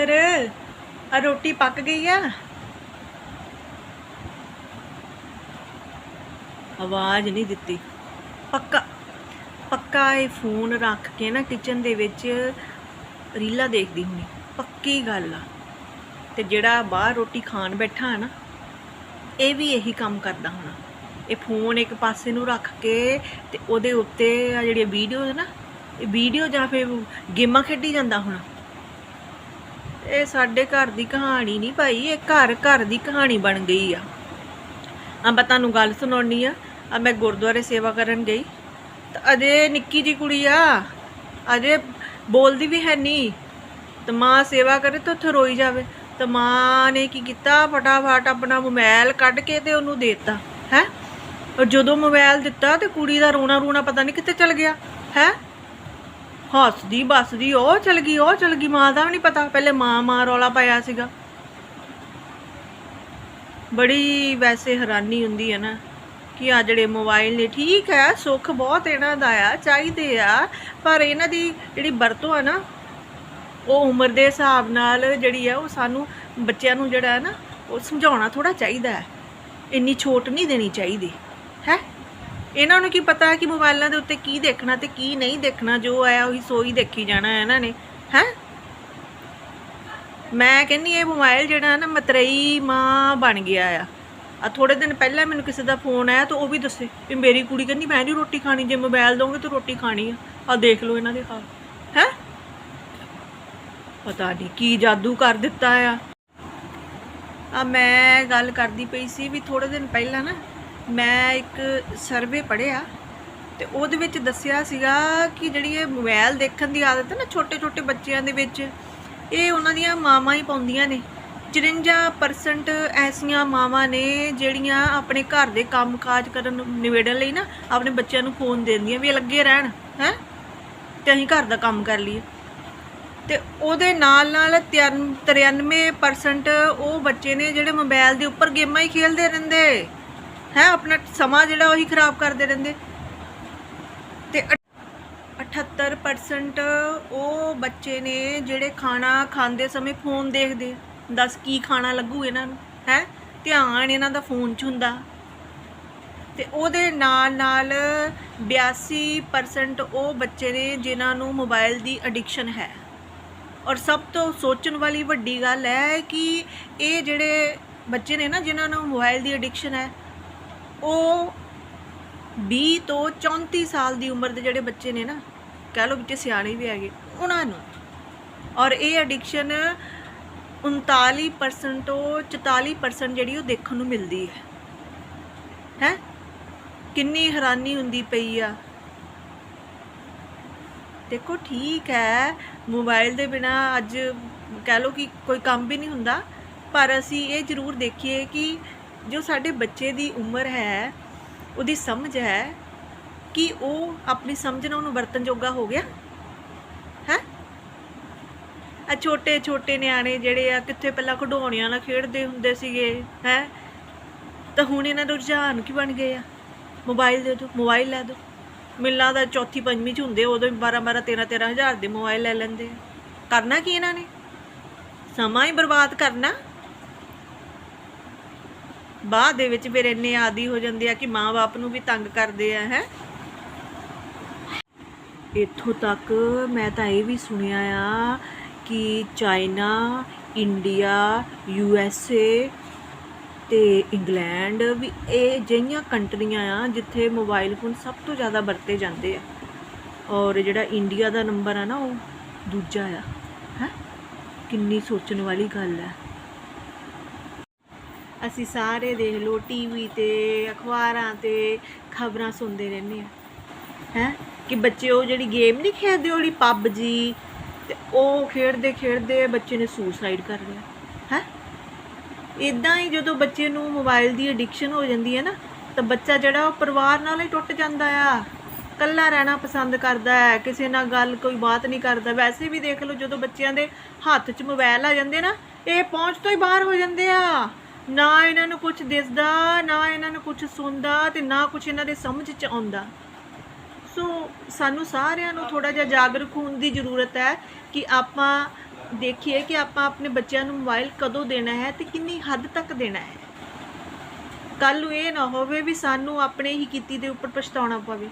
ਪੁੱਤਰ ਆ ਰੋਟੀ ਪੱਕ ਗਈ ਆ। ਆਵਾਜ਼ ਨਹੀਂ ਦਿੱਤੀ। ਪੱਕਾ ਪੱਕਾ ਇਹ ਫੋਨ ਰੱਖ ਕੇ ਨਾ ਕਿਚਨ ਦੇ ਵਿੱਚ ਰੀਲਾ ਦੇਖਦੀ ਹੁੰਨੀ ਪੱਕੀ ਗੱਲ ਆ। ਤੇ ਜਿਹੜਾ ਬਾਹਰ ਰੋਟੀ ਖਾਣ ਬੈਠਾ ਹੈ ਨਾ, ਇਹ ਵੀ ਇਹੀ ਕੰਮ ਕਰਦਾ ਹੋਣਾ। ਇਹ ਫੋਨ ਇੱਕ ਪਾਸੇ ਨੂੰ ਰੱਖ ਕੇ ਤੇ ਉਹਦੇ ਉੱਤੇ ਆ ਜਿਹੜੀਆਂ ਵੀਡੀਓ ਨਾ, ਇਹ ਵੀਡੀਓ ਜਾਂ ਫਿਰ ਗੇਮਾਂ ਖੇਡੀ ਜਾਂਦਾ ਹੋਣਾ। ਇਹ ਸਾਡੇ ਘਰ ਦੀ ਕਹਾਣੀ ਨਹੀਂ ਭਾਈ, ਇਹ ਘਰ ਘਰ ਦੀ ਕਹਾਣੀ ਬਣ ਗਈ ਆ। ਆ ਮੈਂ ਤੁਹਾਨੂੰ ਗੱਲ ਸੁਣਾਉਣੀ ਆ। ਆ ਮੈਂ ਗੁਰਦੁਆਰੇ ਸੇਵਾ ਕਰਨ ਗਈ। ਤਾਂ ਅਜੇ ਨਿੱਕੀ ਜੀ ਕੁੜੀ ਆ। ਅਜੇ ਬੋਲਦੀ ਵੀ ਹੈ ਨਹੀਂ। ਤੇ ਮਾਂ ਸੇਵਾ ਕਰੇ ਤਾਂ ਉੱਥੇ ਰੋਈ ਜਾਵੇ। ਤਾਂ ਮਾਂ ਨੇ ਕੀ ਕੀਤਾ? ਫਟਾਫਟ ਆਪਣਾ ਮੋਬਾਈਲ ਕੱਢ ਕੇ ਤੇ ਉਹਨੂੰ ਦੇਤਾ, ਹੈ? ਔਰ ਜਦੋਂ ਮੋਬਾਈਲ ਦਿੱਤਾ ਤੇ ਕੁੜੀ ਦਾ ਰੋਣਾ ਰੋਣਾ ਪਤਾ ਨਹੀਂ ਕਿੱਥੇ ਚਲ ਗਿਆ, ਹੈ? ਹੱਸਦੀ, ਬਸਦੀ, ਉਹ ਚਲ ਗਈ, ਉਹ ਚਲ ਗਈ, ਮਾਂ ਦਾ ਵੀ ਨਹੀਂ ਪਤਾ। ਪਹਿਲੇ ਮਾਂ ਮਾਂ ਰੌਲਾ ਪਾਇਆ ਸੀਗਾ। ਬੜੀ ਵੈਸੇ ਹੈਰਾਨੀ ਹੁੰਦੀ ਹੈ ਨਾ ਕਿ ਆ ਜਿਹੜੇ ਮੋਬਾਈਲ ਨੇ, ਠੀਕ ਹੈ, ਸੁੱਖ ਬਹੁਤ ਇਹਨਾਂ ਦਾ ਆ, ਚਾਹੀਦੇ ਆ, ਪਰ ਇਹਨਾਂ ਦੀ ਜਿਹੜੀ ਵਰਤੋਂ ਆ ਨਾ, ਉਹ ਉਮਰ ਦੇ ਹਿਸਾਬ ਨਾਲ ਜਿਹੜੀ ਆ, ਉਹ ਸਾਨੂੰ ਬੱਚਿਆਂ ਨੂੰ ਜਿਹੜਾ ਹੈ ਨਾ, ਉਹ ਸਮਝਾਉਣਾ ਥੋੜਾ ਚਾਹੀਦਾ ਹੈ। ਇੰਨੀ ਛੋਟ ਨਹੀਂ ਦੇਣੀ ਚਾਹੀਦੀ, ਹੈ? ਇਹਨਾਂ ਨੂੰ ਕੀ ਪਤਾ ਕਿ ਮੋਬਾਈਲਾਂ ਦੇ ਉੱਤੇ ਕੀ ਦੇਖਣਾ ਤੇ ਕੀ ਨਹੀਂ ਦੇਖਣਾ, ਜੋ ਆਇਆ ਉਹੀ ਸੋਈ ਦੇਖੀ ਜਾਣਾ ਇਹਨਾਂ ਨੇ, ਹੈ? ਮੈਂ ਕਹਿੰਨੀ ਇਹ ਮੋਬਾਈਲ ਜਿਹੜਾ ਨਾ ਮਤਰਈ ਮਾਂ ਬਣ ਗਿਆ ਆ। ਆ ਥੋੜੇ ਦਿਨ ਪਹਿਲਾਂ ਮੈਨੂੰ ਕਿਸੇ ਦਾ ਫੋਨ ਆਇਆ ਤਾਂ ਉਹ ਵੀ ਦੱਸੇ ਵੀ ਮੇਰੀ ਕੁੜੀ ਕਹਿੰਦੀ, ਮੈਂ ਨਹੀਂ ਰੋਟੀ ਖਾਣੀ, ਜੇ ਮੋਬਾਈਲ ਦੋਗੇ ਤਾਂ ਰੋਟੀ ਖਾਣੀ ਆ। ਆ ਦੇਖ ਲਓ ਇਹਨਾਂ ਦੇ ਹਾਲ। ਹੈ? ਪਤਾ ਨਹੀਂ ਕੀ ਜਾਦੂ ਕਰ ਦਿੱਤਾ ਆ। ਆ ਮੈਂ ਗੱਲ ਕਰਦੀ ਪਈ ਸੀ ਵੀ ਥੋੜੇ ਦਿਨ ਪਹਿਲਾਂ ਨਾ ਮੈਂ ਇੱਕ ਸਰਵੇ ਪੜ੍ਹਿਆ ਤੇ ਉਹਦੇ ਵਿੱਚ ਦੱਸਿਆ ਸੀਗਾ ਕਿ ਜਿਹੜੀ ਇਹ ਮੋਬਾਈਲ ਦੇਖਣ ਦੀ ਆਦਤ ਹੈ ਨਾ ਛੋਟੇ ਛੋਟੇ ਬੱਚਿਆਂ ਦੇ ਵਿੱਚ, ਇਹ ਉਹਨਾਂ ਦੀਆਂ ਮਾਵਾਂ ਹੀ ਪਾਉਂਦੀਆਂ ਨੇ। 54% ਐਸੀਆਂ ਮਾਵਾਂ ਨੇ ਜਿਹੜੀਆਂ ਆਪਣੇ ਘਰ ਦੇ ਕੰਮਕਾਜ ਕਰਨ ਨੂੰ ਨਿਬੇੜਨ ਲਈ ਨਾ ਆਪਣੇ ਬੱਚਿਆਂ ਨੂੰ ਫੋਨ ਦਿੰਦੀਆਂ ਵੀ ਇਹ ਲੱਗੇ ਰਹਿਣ, ਹੈ? ਤੇ ਅਸੀਂ ਘਰ ਦਾ ਕੰਮ ਕਰ ਲਈਏ। ਤੇ ਉਹਦੇ ਨਾਲ ਨਾਲ 93% ਉਹ ਬੱਚੇ ਨੇ ਜਿਹੜੇ ਮੋਬਾਈਲ ਦੇ ਉੱਪਰ ਗੇਮਾਂ ਹੀ ਖੇਡਦੇ ਰਹਿੰਦੇ। ਹੈ ਆਪਣਾ ਸਮਾਂ ਜਿਹੜਾ ਉਹੀ ਖਰਾਬ ਕਰਦੇ ਰਹਿੰਦੇ। ਤੇ 78% ਉਹ ਬੱਚੇ ਨੇ ਜਿਹੜੇ ਖਾਣਾ ਖਾਂਦੇ ਸਮੇਂ ਫੋਨ ਦੇਖਦੇ। ਦੱਸ ਕੀ ਖਾਣਾ ਲੱਗੂ ਇਹਨਾਂ ਨੂੰ, ਹੈ? ਧਿਆਨ ਇਹਨਾਂ ਦਾ ਫੋਨ 'ਚ ਹੁੰਦਾ। ਤੇ ਉਹਦੇ ਨਾਲ ਨਾਲ 82% ਉਹ ਬੱਚੇ ਨੇ ਜਿਨ੍ਹਾਂ ਨੂੰ ਮੋਬਾਈਲ ਦੀ ਐਡਿਕਸ਼ਨ ਹੈ। ਔਰ ਸਭ ਤੋਂ ਸੋਚਣ ਵਾਲੀ ਵੱਡੀ ਗੱਲ ਹੈ ਕਿ ਇਹ ਜਿਹੜੇ ਬੱਚੇ ਨੇ ਨਾ, ਜਿਨ੍ਹਾਂ ਨੂੰ ਮੋਬਾਈਲ ਦੀ ਐਡਿਕਸ਼ਨ ਹੈ ਉਹ 20 ਤੋਂ 34 ਸਾਲ ਦੀ ਉਮਰ ਦੇ ਜਿਹੜੇ ਬੱਚੇ ਨੇ ਨਾ, ਕਹਿ ਲਓ ਵਿੱਚ ਸਿਆਣੇ ਵੀ ਹੈਗੇ, ਉਹਨਾਂ ਨੂੰ। ਔਰ ਇਹ ਐਡਿਕਸ਼ਨ 39% ਤੋਂ 44% ਜਿਹੜੀ ਉਹ ਦੇਖਣ ਨੂੰ ਮਿਲਦੀ ਹੈ। ਹੈ? ਕਿੰਨੀ ਹੈਰਾਨੀ ਹੁੰਦੀ ਪਈ ਆ। ਦੇਖੋ ਠੀਕ ਹੈ ਮੋਬਾਈਲ ਦੇ ਬਿਨਾ ਅੱਜ ਕਹਿ ਲਓ ਕਿ ਕੋਈ ਕੰਮ ਵੀ ਨਹੀਂ ਹੁੰਦਾ, ਪਰ ਅਸੀਂ ਇਹ ਜ਼ਰੂਰ ਦੇਖੀਏ ਕਿ ਜੋ ਸਾਡੇ ਬੱਚੇ ਦੀ ਉਮਰ ਹੈ, ਉਹਦੀ ਸਮਝ ਹੈ ਕਿ ਉਹ ਆਪਣੀ ਸਮਝ ਨਾਲ ਉਹਨੂੰ ਵਰਤਨ ਜੋਗਾ ਹੋ ਗਿਆ? ਹੈ? ਆ ਛੋਟੇ ਛੋਟੇ ਨਿਆਣੇ ਜਿਹੜੇ ਆ, ਕਿੱਥੇ ਪਹਿਲਾਂ ਖਿਡੌਣਿਆਂ ਨਾਲ ਖੇਡਦੇ ਹੁੰਦੇ ਸੀਗੇ, ਹੈ? ਤਾਂ ਹੁਣ ਇਹਨਾਂ ਦੇ ਰੁਝਾਨ ਕੀ ਬਣ ਗਏ ਆ? ਮੋਬਾਈਲ ਦੇ ਦਿਓ, ਮੋਬਾਈਲ ਲੈ ਦਿਓ। ਮਿਲਾਂ ਦਾ ਚੌਥੀ, ਪੰਜਵੀਂ ਚ ਹੁੰਦੇ ਉਦੋਂ 12 12 13 13 ਹਜ਼ਾਰ ਦੇ ਮੋਬਾਈਲ ਲੈ ਲੈਂਦੇ ਆ। ਕਰਨਾ ਕੀ ਇਹਨਾਂ ਨੇ? ਸਮਾਂ ਹੀ ਬਰਬਾਦ ਕਰਨਾ। ਬਾਅਦ ਦੇ ਵਿੱਚ ਫਿਰ ਇੰਨੇ ਆਦੀ ਹੋ ਜਾਂਦੇ ਆ ਕਿ ਮਾਂ-ਬਾਪ ਨੂੰ ਵੀ ਤੰਗ ਕਰਦੇ ਆ, ਹੈ? ਇੱਥੋਂ ਤੱਕ ਮੈਂ ਤਾਂ ਇਹ ਵੀ ਸੁਣਿਆ ਆ ਕਿ China, India, U S A ਤੇ ਇੰਗਲੈਂਡ ਵੀ ਇਹ ਜਿਹੀਆਂ ਕੰਟਰੀਆਂ ਆ ਜਿੱਥੇ ਮੋਬਾਈਲ ਫੋਨ ਸਭ ਤੋਂ ਜ਼ਿਆਦਾ ਵਰਤੇ ਜਾਂਦੇ ਆ। ਔਰ ਜਿਹੜਾ ਇੰਡੀਆ ਦਾ ਨੰਬਰ ਆ ਨਾ ਉਹ ਦੂਜਾ ਆ, ਹੈ? ਕਿੰਨੀ ਸੋਚਣ ਵਾਲੀ ਗੱਲ ਹੈ ਅਸੀਂ ਸਾਰੇ ਦੇਖ ਲਓ ਟੀਵੀ ਤੇ, ਅਖਬਾਰਾਂ ਤੇ ਖਬਰਾਂ ਸੁਣਦੇ ਰਹਿੰਦੇ ਆ ਹੈ? ਕਿ ਬੱਚੇ ਉਹ ਜਿਹੜੀ ਗੇਮ ਨਹੀਂ ਖੇਡਦੇ ਉਹ ਪਬਜੀ ਤੇ ਉਹ ਖੇਡਦੇ ਖੇਡਦੇ ਬੱਚੇ ਨੇ ਸੁਸਾਈਡ ਕਰ ਲਿਆ ਹੈ? ਇਦਾਂ ਹੀ ਜਦੋਂ ਬੱਚੇ ਨੂੰ ਮੋਬਾਈਲ ਦੀ ਐਡਿਕਸ਼ਨ ਹੋ ਜਾਂਦੀ ਹੈ ਨਾ, ਤਾਂ ਬੱਚਾ ਜਿਹੜਾ ਉਹ ਪਰਿਵਾਰ ਨਾਲ ਹੀ ਟੁੱਟ ਜਾਂਦਾ ਆ। ਇਕੱਲਾ ਰਹਿਣਾ ਪਸੰਦ ਕਰਦਾ ਹੈ, ਕਿਸੇ ਨਾਲ ਗੱਲ ਕੋਈ ਬਾਤ ਨਹੀਂ ਕਰਦਾ। ਵੈਸੇ ਵੀ ਦੇਖ ਲਓ, ਜਦੋਂ ਬੱਚਿਆਂ ਦੇ ਹੱਥ 'ਚ ਮੋਬਾਈਲ ਆ ਜਾਂਦੇ ਨਾ, ਇਹ ਪਹੁੰਚ ਤੋਂ ਹੀ ਬਾਹਰ ਹੋ ਜਾਂਦੇ ਆ। ਨਾ ਇਹਨਾਂ ਨੂੰ ਕੁਝ ਦਿਸਦਾ, ਨਾ ਇਹਨਾਂ ਨੂੰ ਕੁਝ ਸੁਣਦਾ ਤੇ ਨਾ ਕੁਝ ਇਹਨਾਂ ਦੇ ਸਮਝ 'ਚ ਆਉਂਦਾ। ਸੋ ਸਾਨੂੰ ਸਾਰਿਆਂ ਨੂੰ ਥੋੜਾ ਜਿਹਾ ਜਾਗਰੂਕ ਹੋਣ ਦੀ ਜ਼ਰੂਰਤ ਹੈ ਕਿ ਆਪਾਂ ਦੇਖੀਏ ਕਿ ਆਪਾਂ ਆਪਣੇ ਬੱਚਿਆਂ ਨੂੰ ਮੋਬਾਈਲ ਕਦੋਂ ਦੇਣਾ ਹੈ ਤੇ ਕਿੰਨੀ ਹੱਦ ਤੱਕ ਦੇਣਾ ਹੈ। ਕੱਲ ਨੂੰ ਇਹ ਨਾ ਹੋਵੇ ਵੀ ਸਾਨੂੰ ਆਪਣੇ ਹੀ ਕੀਤੀ ਦੇ ਉੱਪਰ ਪਛਤਾਉਣਾ ਪਵੇ।